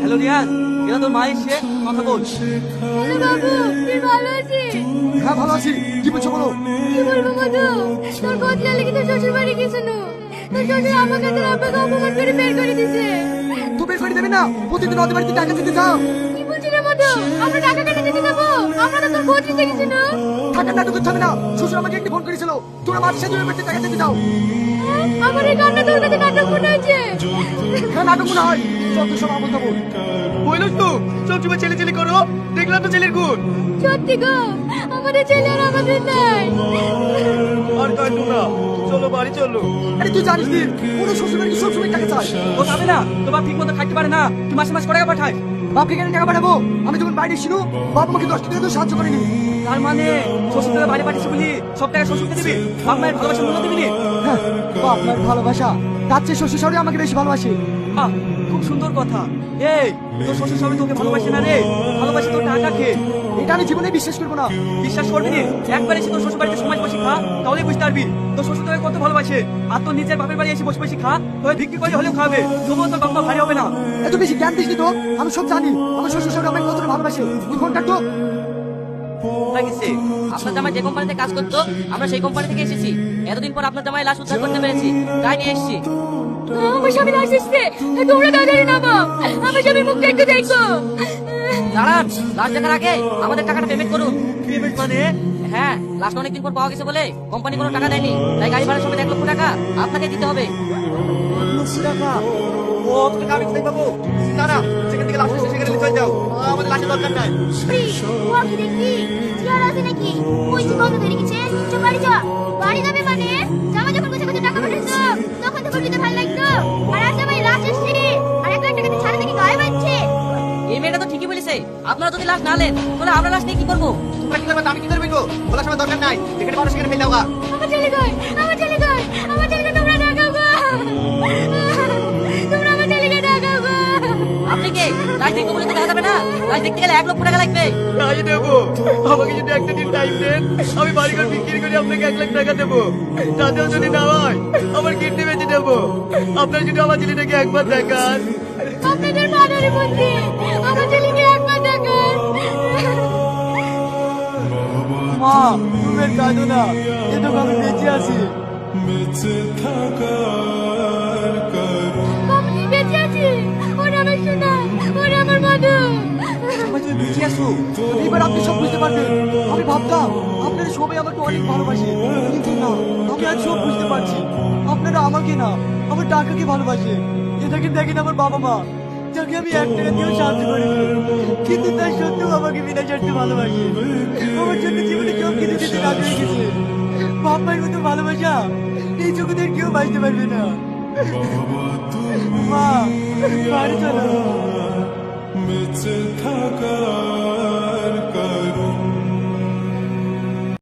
Hello Riaz এরা তোর মা এসে কথা বল। হ্যালো বাবু তুই ভালো আছিস? হ্যাঁ ভালো আছি। কি বলছো বলো? কি বলব মধু তোর বদলা লেগে তোর শ্বশুর বাড়ি গেছে না। তোর শ্বশুর আমাকে তোর আব্বাকে অপমান করে বের করে দিছে তুই বের করে দেবে না? প্রতিদিন ওদের বাড়িতে টাকা দিতে যাও। কি বলছিস মধু আমরা টাকা আমরা তো তোর না। টাকা নাটক করতে না। শ্বশুর আমাকে একটি ফোন করেছিল। তোরা মাঝে সাথে বাড়িতে টাকা দিতে যাও। হ্যাঁ? আমার এই কান্না তোর কাছে নাটক মনে হয়েছে হ্যাঁ নাটক মনে হয়। যত সব আমল দেবো বলল তো সবসময় ছেলে ছেলে করো। দেখলাম তো ছেলের গুণ। সত্যি গো আমাদের ছেলে আর আমাদের নাই। চলো বাড়ি চলো। আরে তুই জানিস নি কোনো সবসময় টাকা চায়। ও যাবে না তোমার ঠিক মতো খাইতে পারে না তুই মাসে মাস টাকা পাঠায়। বাপকে কেন টাকা পাঠাবো? আমি যখন বাইরে ছিল বাবা আমাকে দশ টাকা সাহায্য করেনি। তার মানে শ্বশুর তোকে বাড়ি পাঠিয়েছে বলি সব টাকা শ্বশুরকে দিবি বাপ মায়ের ভালোবাসা মূল্য দিবি হ্যাঁ বাপ মার ভালোবাসা। তার চেয়ে শ্বশুর শাশুড়ি আমাকে বেশি ভালোবাসে। খুব সুন্দর কথা। এই তোর শ্বশুর স্বামী তোকে ভালোবাসে না রে? তোর টাকা খেয়ে এটা আমি জীবনে বিশ্বাস করব না। বিশ্বাস করবি নি একবার এসে তোর শ্বশুর বাড়িতে সমাজ বসে খা তাহলেই বুঝতে পারবি তোর শ্বশুর তোকে কত ভালোবাসে। আর তোর নিজের বাপের বাড়ি এসে বসে বসে খা তোকে ভিক্ষি করে হলেও খাবে। তবুও তোর বাবা ভারী হবে না। এত বেশি জ্ঞান দিস তো? আমি সব জানি। আমার শ্বশুর শাশুড়ি আমাকে কতটা ভালোবাসে। তুই ফোন কাটো লাগিছে আপনার জামাই যে কোম্পানিতে কাজ করতো আমরা সেই কোম্পানি থেকে এসেছি। এতদিন পর আপনার জামাই লাশ উদ্ধার করতে পেরেছি। তাই নিয়ে এসেছি। আমার স্বামী লাশ এসছে। তোমরা তাড়াতাড়ি নামো আমার স্বামীর মুখটা একটু দেখো। দাঁড়ান লাশ দেখার আগে আমাদের টাকাটা পেমেন্ট করুন। পেমেন্ট মানে? হ্যাঁ লাশটা অনেকদিন পর পাওয়া গেছে বলে কোম্পানি কোনো টাকা দেয়নি তাই গাড়ি ভাড়া সমেত এক লক্ষ টাকা আপনাকে দিতে হবে। টাকা? ও তোকে আমি কোথায় পাবো? দাঁড়া সেখান থেকে লাশ সেখানে নিয়ে যাও। আমাদের লাশের দরকার নাই। দেখি চেয়ার আছে নাকি? ওই যে কত ধরে গেছে চ বাড়ি যা। বাড়ি যাবে মানে? জামা যখন গোছে গোছে টাকা পাঠাচ্ছ তখন তো বলবি ভালো লাগতো। আর আজ জামাই লাশ এসছে আর এক লাখ টাকা দিয়ে ছাড়া থেকে গায়ে বাজছে। এই মেয়েটা তো ঠিকই বলেছে আপনারা যদি লাশ না নেন তাহলে আমরা লাশ নিয়ে কি করব? তোমরা কি করবে? আমি কি করবি বলার সময় দরকার নাই। যেখানে পারো সেখানে ফেলে দাও আমার ছেলে কই? আমার ছেলে কই? আমার ছেলেকে তোমরা ডাকাও গো। তোমরা আমার ছেলেকে ডাকাও গো। আপনি কে? লাশ দেখতে বলে দেখা যাবে না। লাশ দেখতে গেলে এক লক্ষ টাকা লাগবে? তাই দেবো। আমাকে যদি একটা দিন টাইম দেন আমি বাড়িঘর বিক্রি করে আপনাকে এক লাখ টাকা দেবো। তাতেও যদি না হয় আমার কিডনি বেঁচে দেবো। আপনার যদি আমার ছেলেটাকে একবার দেখান। আপনাদের মানারে বলছি তুমি কাঁদো না এতো আমি বেঁচে আছি। আমি বেঁচে আছি ওরা আমার সোনা ওরা আমার মধু বেঁচে আছো এবার আপনি সব বুঝতে পারবেন। আমি ভাবতাম আপনারা সবাই আমাকে অনেক ভালোবাসে কিন্তু না আমি আজ সব বুঝতে পারছি। আপনারা আমাকে না আমার টাকাকে ভালোবাসে। এটাকে দেখেন আমার বাবা মা যাকে আমি এক টাকা দিয়েও সাহায্য করি। কিন্তু তার সত্ত্বেও আমাকে বিনা স্বার্থে ভালোবাসে। রাত হয়ে গেছে বাপ্পার মতো কেউ পারবে না বাড়ি চলো। থাকা